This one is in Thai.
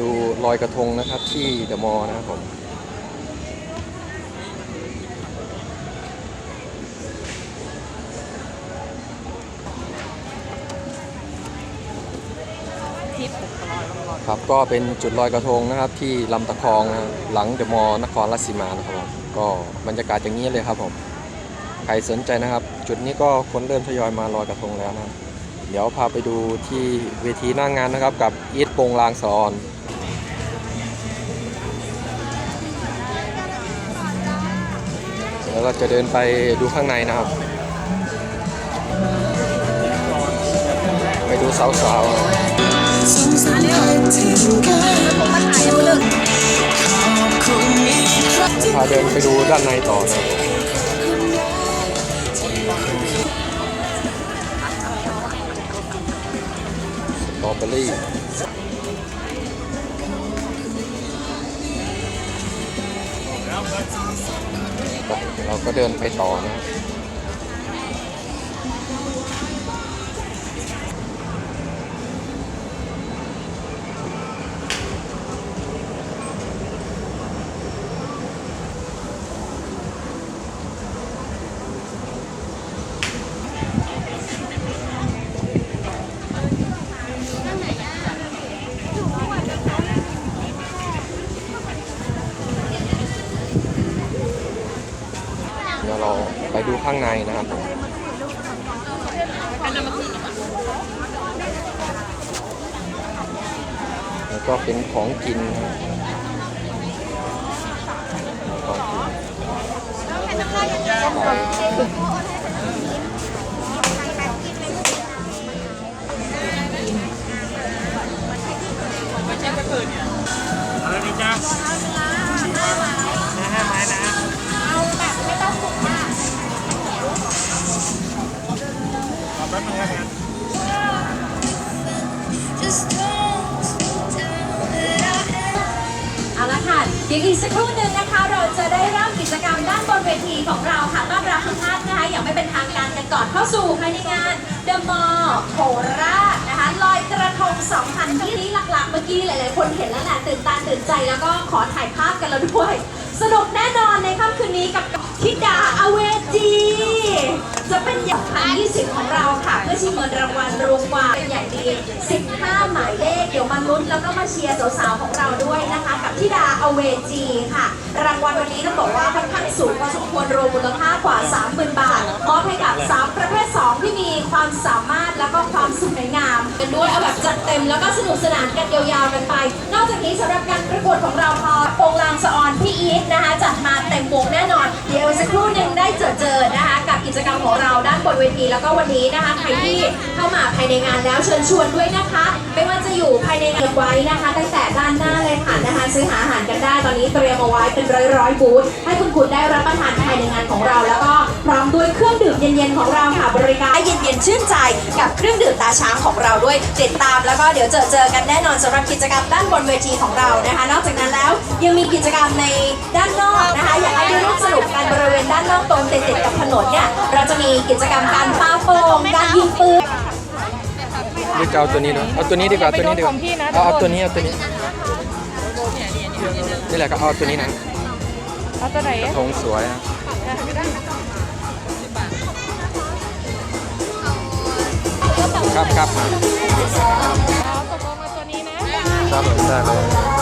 ดูลอยกระทงนะครับที่เดอะมอลล์นะครับผมทิปครับก็เป็นจุดลอยกระทงนะครับที่ลำตะคองนะครับหลังเดอะมอลล์นครราชสีมานะครับผมก็บรรยากาศอย่างนี้เลยครับผมใครสนใจนะครับ จุดนี้ก็คนเริ่มทยอยมาลอยกระทงแล้วนะครับเดี๋ยวพาไปดูที่เวทีหน้างงานนะครับกับอีทโปงลางสอน แล้วเราจะเดินไปดูข้างในนะครับ ไปดูสาวๆพาเดินไปดูด้านในต่อนะสตรอเบอรี่ เราก็เดินไปต่อนะ ไปดูข้างในนะครับผมแล้วก็เป็นของกินน เอาละค่ะเดี๋ยวอีกสักครู่หนึ่งนะคะ เราจะได้เริ่มกิจกรรมด้านบนเวทีของเราค่ะต้อนรับทุกท่านนะคะอย่างไม่เป็นทางการกันก่อนเข้าสู่ภายในงานเดอะมอลล์โคราชนะคะลอยกระทง 2020นี้หลักๆ เมื่อกี้หลายๆ คนเห็นแล้วแหละตื่นตาตื่นใจแล้วก็ขอถ่ายภาพกันแล้วด้วย สนุกแน่นอนในค่ำคืนนี้กับทิดาอเว จะเป็นอย่างพันยี่สิบของเราค่ะ เพื่อชิงเงินรางวัลรวมกว่าเป็นอย่างดี 15 หมายเลข เดี๋ยวมาลุ้นแล้วก็มาเชียร์สาวๆของเราด้วยนะคะ กับทิดาอเวจีค่ะ รางวัลวันนี้ต้องบอกว่าค่อนข้างสูงพอสมควรรวมมูลค่ากว่า 30,000 บาทมอบให้กับสาวประเภท 2 ที่มีความสามารถแล้วก็ความสวยงามกันด้วยเอาแบบจัดเต็มแล้วก็สนุกสนานกันยาวๆกันไป นอกจากนี้สำหรับการประกวดของเราพอโปงลางสะออนพี่อีทนะคะจัดมาเต็มวงแน่ กิจกรรมของเราด้านบนเวทีแล้วก็วันนี้นะคะใครที่เข้ามาภายในงานแล้วเชิญชวนด้วยนะคะ ไม่ว่าจะอยู่ภายในงานไว้นะคะตั้งแต่ด้านหน้าเลยค่ะนะคะซื้อหาอาหารกันได้ตอนนี้เตรียมเอาไว้เป็นร้อยร้อยบูธให้คุณคุณได้รับประทานภายในงานของเรา เครื่องดื่มเย็นๆของเราค่ะบริการเย็นๆชื่นใจกับเครื่องดื่มตาช้างของเราด้วยติดตามแล้วก็เดี๋ยวเจอเจอกันแน่นอนสำหรับกิจกรรมด้านบนเวทีของเรานะคะ นอกจากนั้นแล้วยังมีกิจกรรมในด้านนอกนะคะ อยากให้ดูร่วมสนุกกันบริเวณด้านนอกตรงติดๆกับถนนเนี่ยเราจะมีกิจกรรมการปาโป่งการยิงปืนหรือจะเอาตัวนี้เนอะเอาตัวนี้ดีกว่าตัวนี้ดีกว่าเอาเอาตัวนี้เอาตัวนี้นี่แหละก็เอาตัวนี้นะเอาตัวไหนกระทงสวยนะ ครับครับเอาตกลงมาตัวนี้นะครับผมได้เลย